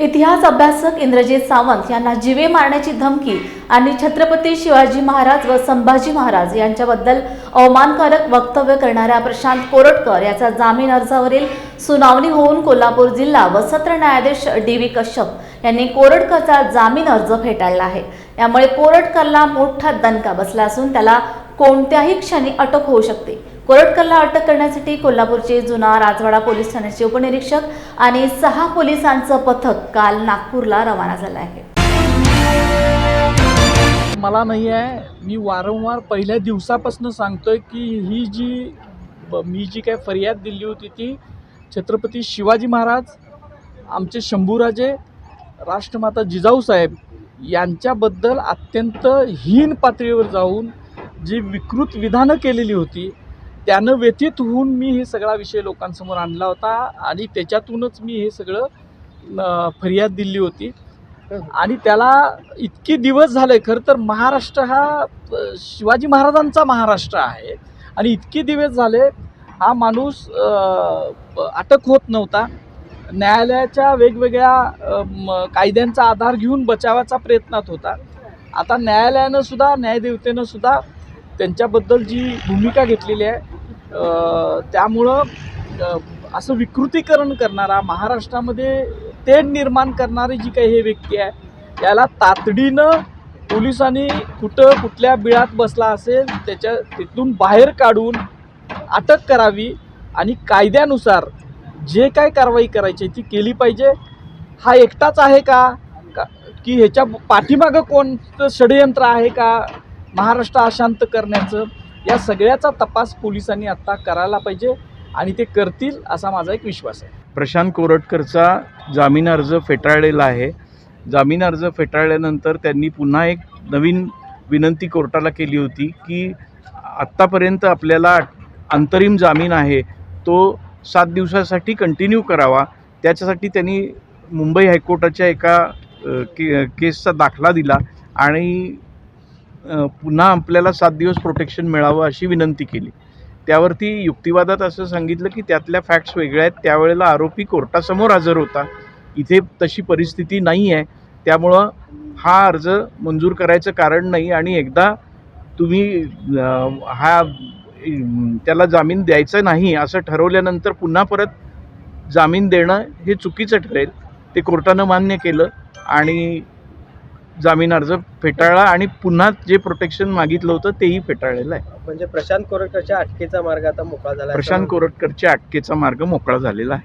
इतिहास अभ्यासक इंद्रजित सावंत यांना जिवे मारण्याची धमकी आणि छत्रपती शिवाजी महाराज व संभाजी महाराज यांच्याबद्दल अवमानकारक वक्तव्य करणाऱ्या प्रशांत कोरटकर याचा जामीन अर्जावरील सुनावणी होऊन कोल्हापूर जिल्हा व सत्र न्यायाधीश डी व्ही कश्यप यांनी कोरटकरचा जामीन अर्ज फेटाळला आहे. यामुळे कोरटकरला मोठा दणका बसला असून त्याला कोणत्याही क्षणी अटक होऊ शकते. कोरटकरला अटक करण्यासाठी कोल्हापूरचे जुना राजवाडा पोलीस ठाण्याचे उपनिरीक्षक आणि सहा पोलिसांचं पथक काल नागपूरला रवाना झालं आहे. मला नाही आहे. मी वारंवार पहिल्या दिवसापासून सांगतोय की ही जी ब- मी जी काय फरियाद दिली होती ती छत्रपती शिवाजी महाराज आमचे शंभूराजे राष्ट्रमाता जिजाऊ साहेब यांच्याबद्दल अत्यंत हीन पातळीवर जाऊन जी विकृत विधानं केलेली होती त्यानं व्यथित होऊन मी हे सगळा विषय लोकांसमोर आणला होता आणि त्याच्यातूनच मी हे सगळं फर्याद फरियाद दिली होती. आणि त्याला इतके दिवस झाले खरं तर महाराष्ट्र हा शिवाजी महाराजांचा महाराष्ट्र आहे. आणि इतके दिवस झाले हा माणूस अटक होत नव्हता. न्यायालयाच्या वेगवेगळ्या म, कायद्यांचा आधार घेऊन बचावाचा प्रयत्नात होता. आता न्यायालयानं सुद्धा न्यायदेवतेनं सुद्धा त्यांच्याबद्दल जी भूमिका घेतलेली आहे त्यामुळं असं विकृतीकरण करणारा महाराष्ट्रामध्ये ते निर्माण करणारी जी काही हे व्यक्ती आहे याला तातडीनं पोलिसांनी कुठं कुठल्या बिळात बसला असेल त्याच्या तिथून बाहेर काढून अटक करावी आणि कायद्यानुसार जे काय कारवाई करायची ती केली पाहिजे. हा एकटाच आहे का? का की ह्याच्या पाठीमागं कोणतं षडयंत्र आहे का? महाराष्ट्र अशांत करण्याचं या सगळ्याचा तपास पोलिसांनी आत्ता करायला पाहिजे आणि ते करतील असा माझा एक विश्वास आहे. प्रशांत कोरटकरचा जामीन अर्ज फेटाळलेला आहे. जामीन अर्ज फेटाळल्यानंतर त्यांनी पुन्हा एक नवीन विनंती कोर्टाला केली होती की आत्तापर्यंत आपल्याला अंतरिम जामीन आहे तो सात दिवसासाठी कंटिन्यू करावा. त्याच्यासाठी त्यांनी मुंबई हायकोर्टाच्या एका के केसचा दाखला दिला आणि पुन्हा आपल्याला सात दिवस प्रोटेक्शन मिळावं अशी विनंती केली. त्यावरती युक्तिवादात असं सांगितलं की त्यातल्या फॅक्ट्स वेगळ्या आहेत. त्यावेळेला आरोपी कोर्टासमोर हजर होता. इथे तशी परिस्थिती नाही आहे त्यामुळं हा अर्ज मंजूर करायचं कारण नाही आणि एकदा तुम्ही हा त्याला जामीन द्यायचा नाही असं ठरवल्यानंतर पुन्हा परत जामीन देणं हे चुकीचं ठरेल. ते कोर्टानं मान्य केलं आणि जामीन अर्ज फेटाळला आणि पुन्हा जे प्रोटेक्शन मागितलं होतं तेही फेटाळलेलं आहे. म्हणजे प्रशांत कोरटकरच्या अटकेचा मार्ग आता मोकळा झाला प्रशांत कोरटकरच्या अटकेचा मार्ग मोकळा झालेला आहे.